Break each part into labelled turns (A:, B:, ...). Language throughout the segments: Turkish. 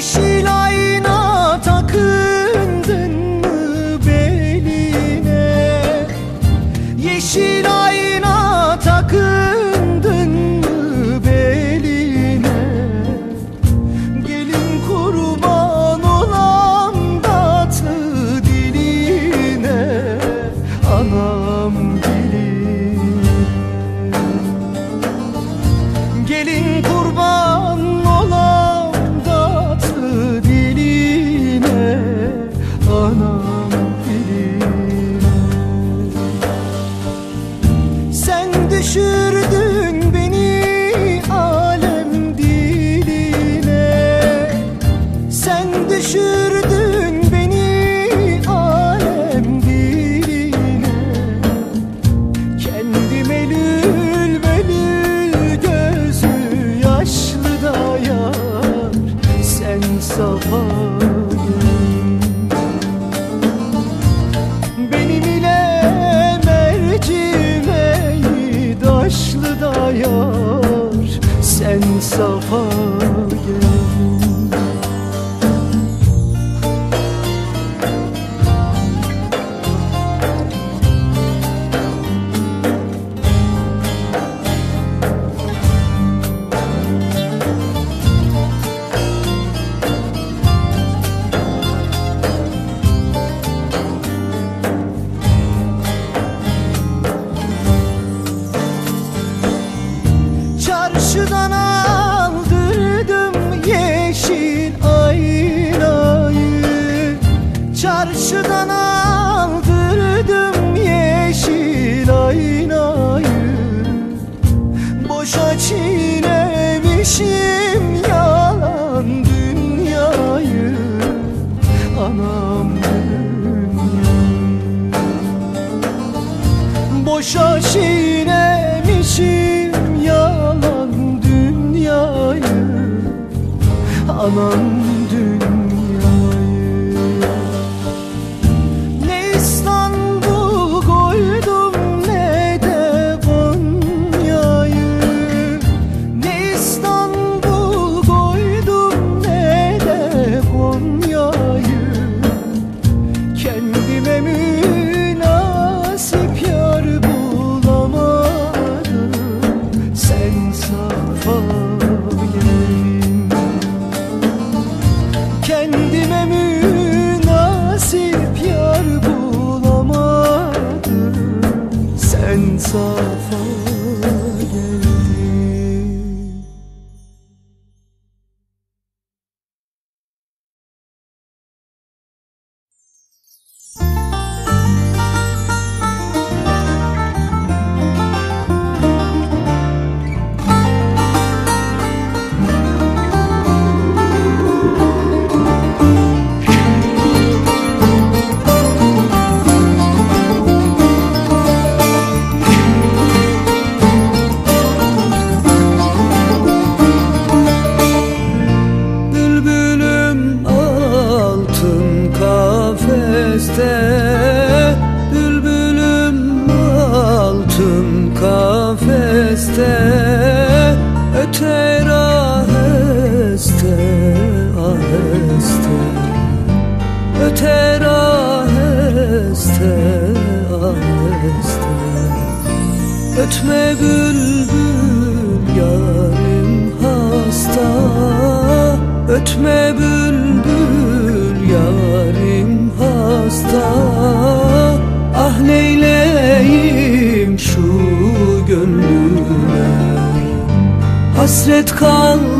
A: Yeşil Gelin kurban olan tatlı diline Anam diline. Sen
B: düşün The far. aman Düşme bülbül yarim hasta. Ötme bülbül yarim hasta. Ah neyleyim şu gönlüme? Hasret
C: kaldı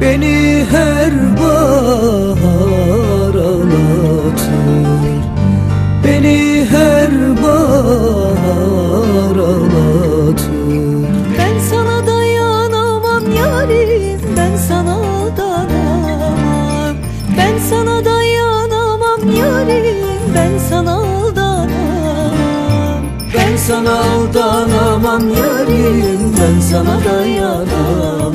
B: Beni her bahar ağlatır Beni her bahar ağlatır
C: Ben sana dayanamam yarim Ben sana aldanamam. Ben sana dayanamam yarim Ben sana aldanamam.
B: Ben sana aldanamam yarim Ben sana dayanamam